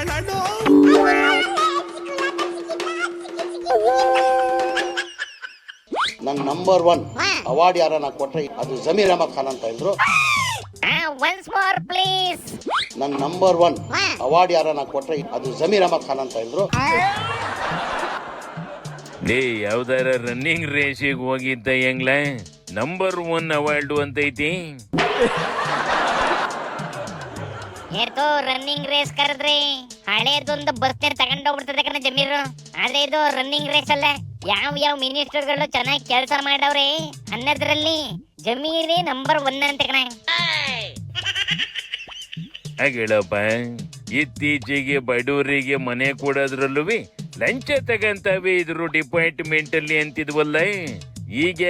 ಹೇಳೋಣ number one award ಯಾರನ್ನ ಕೊಟ್ರೆ ಅದು ಜಮೀರ್ ಅಹಮದ್ ಖಾನ್ ಅಂತ ಇದ್ರು. ಒನ್ಸ್ ಮೋರ್ ಪ್ಲೀಸ್ ನನ್ನ ನಂಬರ್ ಒನ್ ಅವಾರ್ಡ್ ಯಾರನ್ನ ಕೊಟ್ರೆ ಅದು ಜಮೀರ್ ಅಹಮದ್ ಖಾನ್ ಅಂತ ಇದ್ರು. ಡೇ ಯಾವ್ದಾರ ರನ್ನಿಂಗ್ ರೇಸಿಗೆ ಹೋಗಿದ್ದ ಹೆಂಗ್ಲ? ನಂಬರ್ ಒನ್ ಅವಾರ್ಡ್ ಅಂತ ಐತಿ ರನ್ನಿಂಗ್ ರೇಸ್ ಕರೆದ್ರಿ. ಹಳೇದೊಂದು ಬಸ್ನೇ ತಗೊಂಡೋಗ್ಬಿಡ್ತದೆ ಕಣ ಜಮೀರು. ಆದ್ರೆ ಇದು ರನ್ನಿಂಗ್ ರೇಸ್ ಅಲ್ಲ ಯಾವ ಯಾವ ಮಿನಿಸ್ಟರ್ಗಳು ಚೆನ್ನಾಗಿ ಕೆಲಸ ಮಾಡವ್ರೆ? ಅನ್ನೋದ್ರಲ್ಲಿ ಜಮೀರಿ ನಂಬರ್ ಒನ್ ಅಂತ ಕಣ. ಹೇಳಪ್ಪ. ಇತ್ತೀಚೆಗೆ ಬಡವರಿಗೆ ಮನೆ ಕೊಡೋದ್ರಲ್ಲೂ ಲಂಚ ತಗಂತವೆ ಇದ್ರು ಡಿಪಾರ್ಟ್ಮೆಂಟ್ ಅಲ್ಲಿ ಅಂತಿದ್ವಲ್ಲ. ಈಗ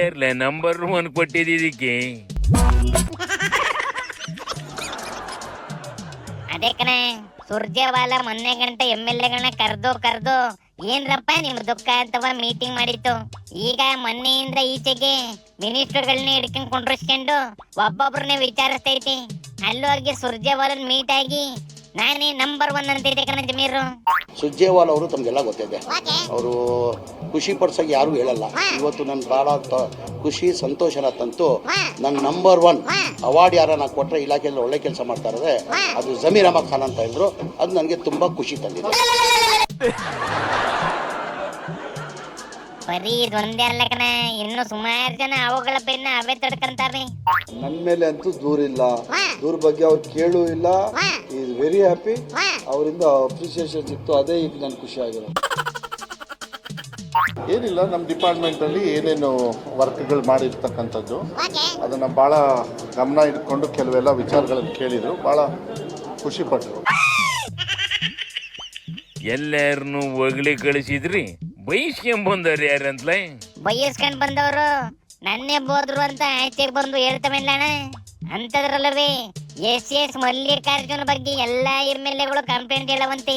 ನಂಬರ್ ಒನ್ ಕೊಟ್ಟಿದ್ದಕ್ಕೆ ಅದೇ ಕಣ. ಸುರ್ಜೇವಾಲ ಮೊನ್ನೆ ಗಂಟೆ ಎಂ ಎಲ್ ಎಗಳನ್ನ ಕರ್ದು ಕರ್ದು, ಏನ್ರಪ್ಪ ನಿಮ್ ದುಃಖ ಅಂತವ ಮೀಟಿಂಗ್ ಮಾಡಿತ್ತು ಈಗ ಮೊನ್ನೆಯಿಂದ ಈಚೆಗೆ ಮಿನಿಸ್ಟರ್ಗಳನ್ನ ಹಿಡ್ಕೊಂಡ್ ಕುಂಡ್ರಿಸ್ಕೊಂಡು ಒಬ್ಬೊಬ್ರನ್ನೇ ವಿಚಾರಿಸ್ತೈತಿ ಅಲ್ಲೋಗಿ ಸುರ್ಜೇವಾಲನ್ ಮೀಟ್ ಆಗಿ ನಾನೇ ನಂಬರ್ ಒನ್ ಇದೆ ಕಣ ಜಮೀರು. ಸುಜ್ಜೇವಾಲ್ ಅವರು ತಮಗೆಲ್ಲ ಗೊತ್ತಿದೆ. ಅವರು ಖುಷಿ ಪಡ್ಸೋಕೆ ಯಾರು ಹೇಳಲ್ಲ. ಇವತ್ತು ನನ್ ಬಹಳ ಖುಷಿ ಸಂತೋಷನ ತಂತು ನನ್ ನಂಬರ್ ಒನ್ ಅವಾರ್ಡ್ ಯಾರನ್ನ ಕೊಟ್ರೆ ಇಲಾಖೆಯಲ್ಲಿ ಒಳ್ಳೆ ಕೆಲಸ ಮಾಡ್ತಾ ಇರೋದೆ ಅದು ಜಮೀರ್ ಅಹಮದ್ ಖಾನ್ ಅಂತ ಹೇಳಿದ್ರು ಅದು ನನಗೆ ತುಂಬಾ ಖುಷಿ ತಂದಿದೆ. ಬರೀ ಇದೊಂದೇ ಅಲ್ಲ ಕಣ ಇನ್ನು ಸುಮಾರು ಜನ ಅವುಗಳ ಬೆನ್ನ ಅವೇ ತಡ್ಕಂತಾರೆ ನನ್ನ ಮೇಲೆ ಅಂತೂ ದೂರಿಲ್ಲ ದೂರ ಬಗ್ಗೆ ಅವ್ರು ಕೇಳೂ ಇಲ್ಲ. ವೆರಿ ಹ್ಯಾಪಿ ಅವರಿಂದ ಅಪ್ರಿಸಿಯೇಷನ್ ಸಿಕ್ತು. ಅದೇ ಈಗ ನನ್ಗೆ ಖುಷಿ ಆಗಿರೋದು ಏನಿಲ್ಲ ನಮ್ಮ ಡಿಪಾರ್ಟ್ಮೆಂಟಲ್ಲಿ ಏನೇನು ವರ್ಕ್ಗಳು ಮಾಡಿರ್ತಕ್ಕಂಥದ್ದು ಅದನ್ನ ಭಾಳ ಗಮನ ಇಟ್ಕೊಂಡು ಕೆಲವೆಲ್ಲ ವಿಚಾರಗಳನ್ನು ಕೇಳಿದರು. ಭಾಳ ಖುಷಿಪಟ್ಟರು ಎಲ್ಲಾರನು ಹೊಗಳಿ ಕಳಿಸಿದ್ರಿ. ಬೈಸ್ಕೊಂಬಂದವ್ರು ಯಾರಂತ ಬಯಸ್ಕೊಂಡ್ ಬಂದವರು ನನ್ನೇ ಬೋದ್ರು ಅಂತ ಆಚೆಗೆ ಬಂದು ಹೇಳ್ತವೆ ಅಂತದ್ರಲ್ಲವೇ ಎಸ್ ಎಸ್, ಮಲ್ಲಿಕಾರ್ಜುನ ಬಗ್ಗೆ ಎಲ್ಲಾ ಎಂ ಎಲ್ ಎಗಳು ಕಂಪ್ಲೇಂಟ್ ಹೇಳವಂತೆ.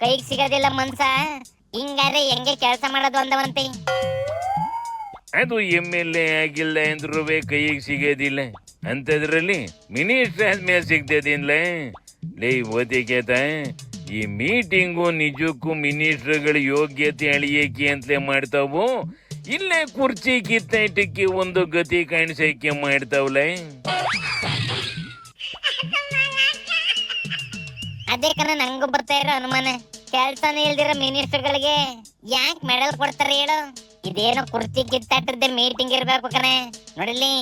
ಕೈಗೆ ಸಿಗೋದಿಲ್ಲ ಮನ್ಸ. ಹಿಂಗಾದ್ರೆ ಹೆಂಗೆ ಕೆಲಸ ಮಾಡೋದು ಅಂದವಂತೆ. ಅದು ಎಂ ಎಲ್ ಎ ಆಗಿಲ್ಲ ಅಂದ್ರೂ ಕೈಗೆ ಸಿಗೋದಿಲ್ಲ. ಅಂತದ್ರಲ್ಲಿ ಮಿನಿಸ್ಟರ್ ಆದ್ಮೇಲೆ ಸಿಗ್ತದಿಲ್ಲ ಲೇ ಓದಿಕೇತ ಈ ಮೀಟಿಂಗು ನಿಜಕ್ಕೂ ಮಿನಿಸ್ಟರ್ಗಳ ಯೋಗ್ಯತೆ ಅಳಿಯಕ್ಕೆ ಅಂತಲೇ ಮಾಡ್ತಾವು? ಇಲ್ಲೇ ಕುರ್ಚಿ ಕಿತ್ತೈಟಕ್ಕೆ ಒಂದು ಗತಿ ಕಾಣಿಸಕ್ಕೆ ಮಾಡ್ತಾವಲ್ಲ ಅದೇ ಕಣ ನಂಗೂ ಬರ್ತಾ ಇರೋ ಅನುಮಾನ. ಕೆಲ್ಸನೇ ಇಲ್ದಿರೋ ಮಿನಿಸ್ಟರ್ಗಳಿಗೆ ಯಾಕೆ ಮೆಡಲ್ ಕೊಡ್ತಾರೆ ಹೇಳು? ಇದೇನೋ ಕುರ್ಚಿ ಕಿತ್ತಾಟದ ಮೀಟಿಂಗ್ ಇರ್ಬೇಕು ಕಣೆ. ನೋಡಿಲಿ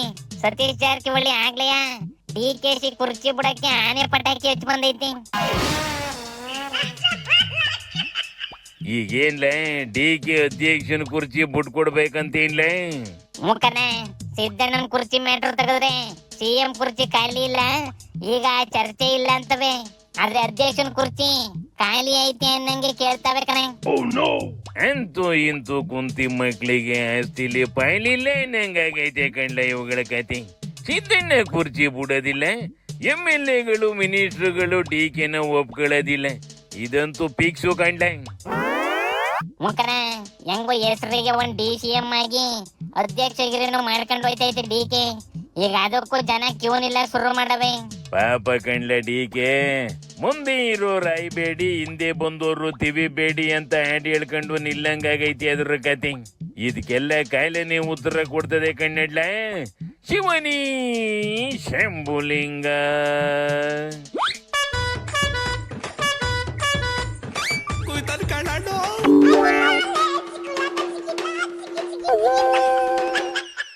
ಸತೀಶ್ ಜಾರಕಿಹೊಳಿ ಆಗ್ಲಯ್ಯ ಡಿ ಕೆ ಸಿ ಕುರ್ಚಿ ಬಿಡಕ್ಕೆ ಆನೆ ಪಟಾಕಿ ಹೆಚ್ಚು ಬಂದೈತಿ. ಈಗೇನ್ಲೇ ಡಿ ಕೆ ಅಧ್ಯಕ್ಷನ ಕುರ್ಚಿ ಬಿಟ್ಕೊಡ್ಬೇಕಂತ ಏನ್ಲೇ ಮುಖನೆ ಸಿದ್ದಣ್ಣನ ಕುರ್ಚಿ ಮ್ಯಾಟ್ರ್ ತೆಗೆದ್ರೆ ಸಿಎಂ ಕುರ್ಚಿ ಖಾಲಿ ಇಲ್ಲ ಈಗ ಚರ್ಚೆ ಇಲ್ಲ ಅಂತವೆ. ಆದ್ರೆ ಅಧ್ಯಕ್ಷನ ಕುರ್ಚಿ ಖಾಲಿ ಐತಿ ಅನ್ನಂಗೆ ಕೇಳ್ತಾವೆ ಕಣೆ. ಅಂತೂ ಇಂತೂ ಕುಂತಿ ಮಕ್ಕಳಿಗೆ ಆಸ್ತಿಲಿ ಪೈಲಿಲ್ಲ ಇನ್ನಂಗಾಗೈತೆ ಕಂಡ ಇವುಗಳ ಕತೆ. ಸಿದ್ದಣ್ಣ ಕುರ್ಚಿ ಬಿಡೋದಿಲ್ಲ ಎಂ ಎಲ್ ಎಗಳು ಮಿನಿಸ್ಟರ್ಗಳು ಡಿ ಕೆನ ಒಪ್ಕೊಳ್ಳೋದಿಲ್ಲ. ಇದಂತೂ ಪಿಕ್ಸು ಕಂಡ ಮುಖನ ಹೆಂಗೋ ಹೆಸರಿಗೆ ಒಂದ್ ಡಿ ಸಿ ಎಂ ಆಗಿ ಅಧ್ಯಕ್ಷಗಿರಿನು ಮಾಡ್ಕೊಂಡು ಹೋಯ್ತೈತಿ ಡಿ ಕೆ ಈಗ ಅದಕ್ಕೂ ಜನ ಕ್ಯೂನಿಲ್ಲ ಶುರು ಮಾಡವೆ. ಪಾಪ ಕಂಡ್ಲ ಡಿ ಕೆ ಮುಂದೆ ಇರೋ ರಾಯ್ಬೇಡಿ ಹಿಂದೆ ಬಂದೋರು ತಿವಿಬೇಡಿ ಅಂತ ಹ್ಯಾಂಡ್ ಹೇಳ್ಕೊಂಡು ನಿಲ್ಲಂಗಾಗೈತಿ ಅದ್ರ ಕತಿ ಇದಕ್ಕೆಲ್ಲ ಕಾಯಿಲೆನೇ ಉತ್ತರ ಕೊಡ್ತದೆ ಕಣ್ಣಡ್ಲ. ಶಿವನಿ ಶಂಭುಲಿಂಗ.